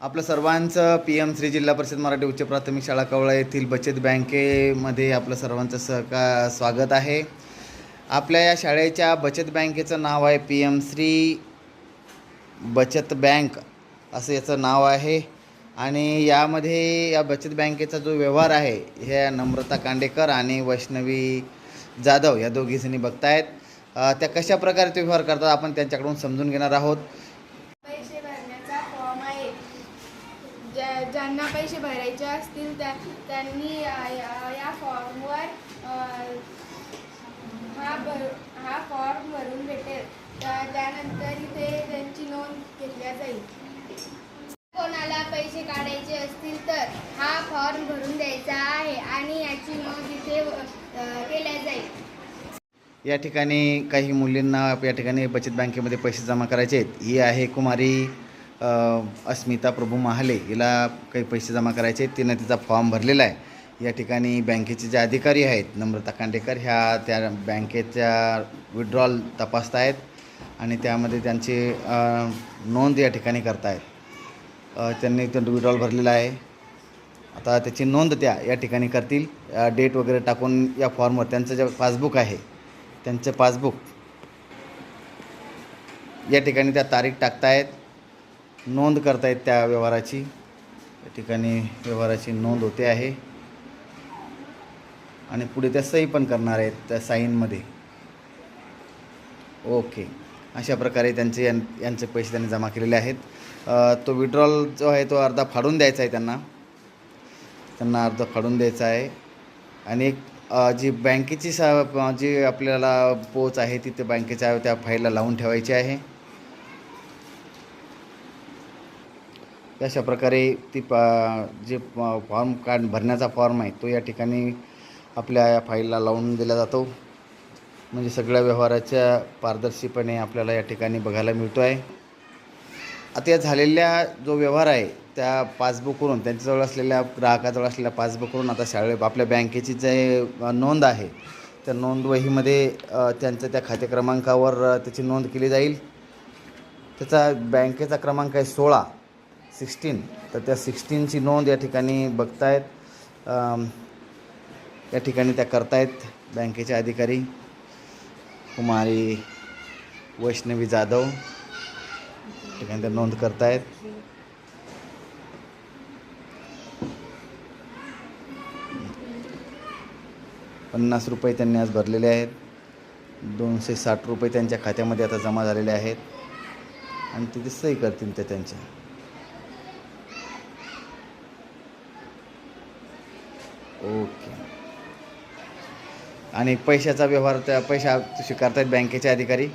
आपलं सर्वांचं P M Shri जिल्हा परिषद मराठी उच्च प्राथमिक शाळा कवळा येथील बचत बँकेमध्ये आपलं सर्वांचं सहका स्वागत आहे. आपल्या या शाळेच्या बचत बँकेचं नाव आहे पी एम श्री बचत बँक असं याचं नाव आहे. आणि यामध्ये या बचत बँकेचा जो व्यवहार आहे ह्या नम्रता कांडेकर आणि वैष्णवी जाधव या दोघीजणी बघतायत. त्या कशा प्रकारे ते व्यवहार करतात आपण त्यांच्याकडून समजून घेणार आहोत पैसे भरण्याचा फॉर्म आहे ज्या ज्यांना पैसे भरायचे असतील त्या त्यांनी या- या फॉर्मवर हा भर हा फॉर्म भरून भेटेल. तर त्यानंतर इथे त्यांची नोंद घेतल्या जाईल. कोणाला पैसे काढायचे असतील तर हा फॉर्म भरून द्यायचा आहे आणि याची नोंद इथे केल्या जाईल. या ठिकाणी काही मुलींना या ठिकाणी बचत बँकेमध्ये पैसे जमा करायचे आहेत. ही आहे कुमारी अस्मिता प्रभू महाले हिला काही पैसे जमा करायचे आहेत तिनं तिचा फॉर्म भरलेला आहे. या ठिकाणी बँकेचे जे अधिकारी आहेत नम्रता कांडेकर ह्या त्या बँकेच्या विड्रॉल तपासत आहेत आणि त्यामध्ये त्यांची नोंद या ठिकाणी करतायत. त्यांनी विड्रॉल भरलेला आहे. आता त्याची नोंद त्या या ठिकाणी करतील. डेट वगैरे टाकून या फॉर्मवर त्यांचं जे पासबुक आहे त्यांचं पासबुक या ठिकाणी त्या तारीख टाकतायत. नोंद करतायत त्या व्यवहाराची. त्या ठिकाणी व्यवहाराची नोंद होते आहे. आणि पुढे त्या सही पण करणार आहेत त्या साईनमध्ये. ओके. अशा प्रकारे त्यांचे यां यांचे पैसे त्यांनी जमा केलेले आहेत. तो विड्रॉल जो आहे तो अर्धा फाडून द्यायचा आहे त्यांना. त्यांना अर्धा फाडून द्यायचा आहे. आणि एक जी बँकेची सा जी आपल्याला पोच आहे ती त्या बँकेच्या त्या फाईलला लावून ठेवायची आहे. अशा प्रकारे ती पा जे फॉर्म कार्ड भरण्याचा फॉर्म आहे तो या ठिकाणी आपल्या या फाईलला लावून दिला जातो. म्हणजे सगळ्या व्यवहाराच्या पारदर्शीपणे आपल्याला या ठिकाणी बघायला मिळतो आहे आता या झालेल्या जो व्यवहार आहे त्या पासबुकवरून त्यांच्याजवळ असलेल्या ग्राहकाजवळ असलेल्या पासबुकवरून आता शाळे आपल्या बँकेची जे नोंद आहे त्या नोंदवहीमध्ये अ, त्यांचं त्या खाते क्रमांकावर त्याची नोंद केली जाईल. त्याचा बँकेचा क्रमांक आहे सोळा. सिक्स्टीन तर त्या सिक्स्टीनची नोंद या ठिकाणी बघतायत. या ठिकाणी त्या करतायत बँकेचे अधिकारी. कुमारी वैष्णवी जाधव. ठिकाणी त्या नोंद करतायत. पन्नास रुपये त्यांनी आज भरलेले आहेत. दोनशे साठ रुपये त्यांच्या खात्यामध्ये आता जमा झालेले आहेत. आणि तिथे सही करतील ते त्यांच्या. ओके. आणि पैशाचा व्यवहार त्या पैसा स्वीकारतायत बँकेचे अधिकारी?